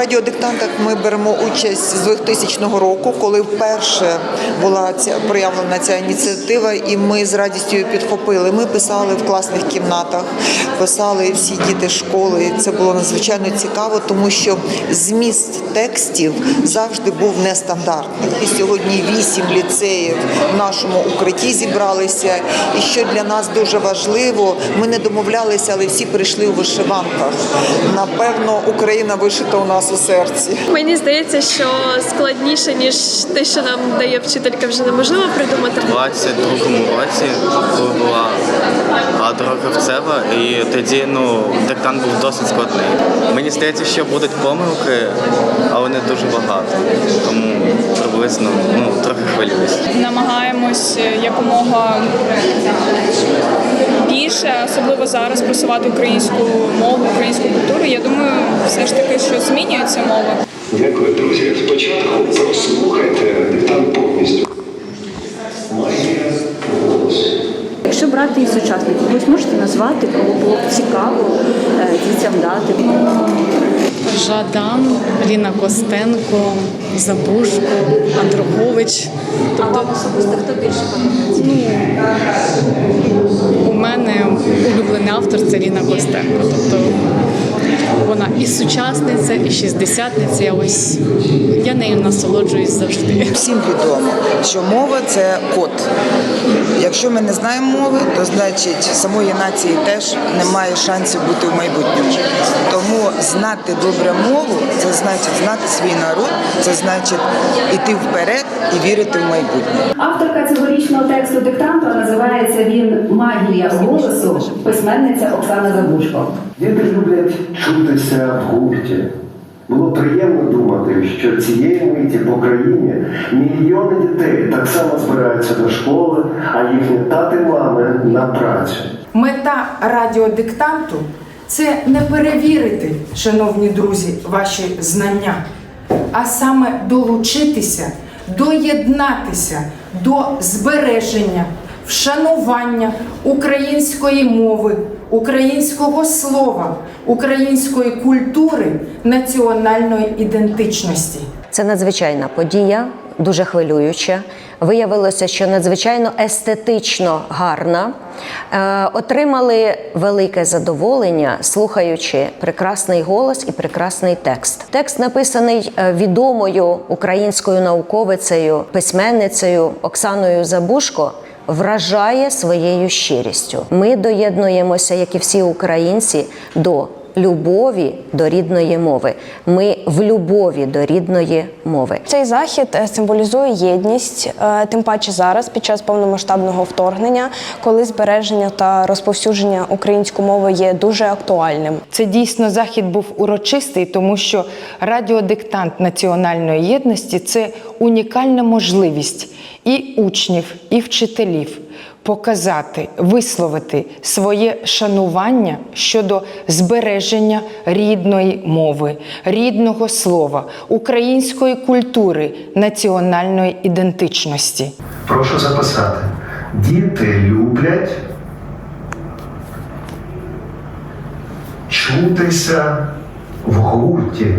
Радіодиктантах ми беремо участь з 2000 року, коли вперше була ця проявлена ця ініціатива, і ми з радістю її підхопили. Ми писали в класних кімнатах, писали всі діти школи. Це було надзвичайно цікаво, тому що зміст текстів завжди був нестандартний. І сьогодні вісім ліцеїв в нашому укритті зібралися. І що для нас дуже важливо, ми не домовлялися, але всі прийшли у вишиванках. Напевно, Україна вишита у нас у серці. Мені здається, що складніше ніж те, що нам дає вчителька, вже неможливо придумати. У 22-му році, коли була Адра Кравцева, і тоді ну, диктант був досить складний. Мені здається, що будуть помилки, але не дуже багато. Тому приблизно ну, трохи хвилююсь. намагаємось якомога більше, особливо зараз, просувати українську мову, українську культуру. Я думаю, все ж таки, що змінюється мова. Дякую, друзі. Спочатку прослухайте диктант повністю. Якщо брати і сучасників, когось можете назвати, кого було б цікаво е, дітям дати. Жадан, Ліна Костенко, Забушко, Андрухович. А вам особисто хто більше подобається? У мене улюблений автор це Ліна Костенко. Тобто вона і сучасниця, і шістдесятниця. Ось я нею насолоджуюсь завжди. Всім відомо, що мова це код. Якщо ми не знаємо мови, то значить самої нації теж немає шансів бути в майбутньому. Тому знати добре мову це значить знати свій народ, це значить іти вперед і вірити в майбутнє. Авторка цьогорічного тексту диктанту називається він Магія голосу, письменниця Оксана Забушко. Діти люблять чутися в гурті. Було приємно думати, що цієї миті по країні мільйони дітей так само збираються до школи, а їхні тати мами на працю. Мета радіодиктанту це не перевірити, шановні друзі, ваші знання, а саме долучитися, доєднатися до збереження, вшанування української мови, українського слова, української культури, національної ідентичності. Це надзвичайна подія, дуже хвилююча. Виявилося, що надзвичайно естетично гарна. Е, отримали велике задоволення, слухаючи прекрасний голос і прекрасний текст. Текст написаний е, відомою українською науковицею, письменницею Оксаною Забушко. Вражає своєю щирістю. Ми доєднуємося, як і всі українці, до любові до рідної мови. Ми в любові до рідної мови. Цей захід е, символізує єдність, е, тим паче зараз, під час повномасштабного вторгнення, коли збереження та розповсюдження української мови є дуже актуальним. Це дійсно захід був урочистий, тому що радіодиктант національної єдності це унікальна можливість і учнів, і вчителів показати, висловити своє шанування щодо збереження рідної мови, рідного слова, української культури, національної ідентичності. Прошу записати. Діти люблять чутися в гурті.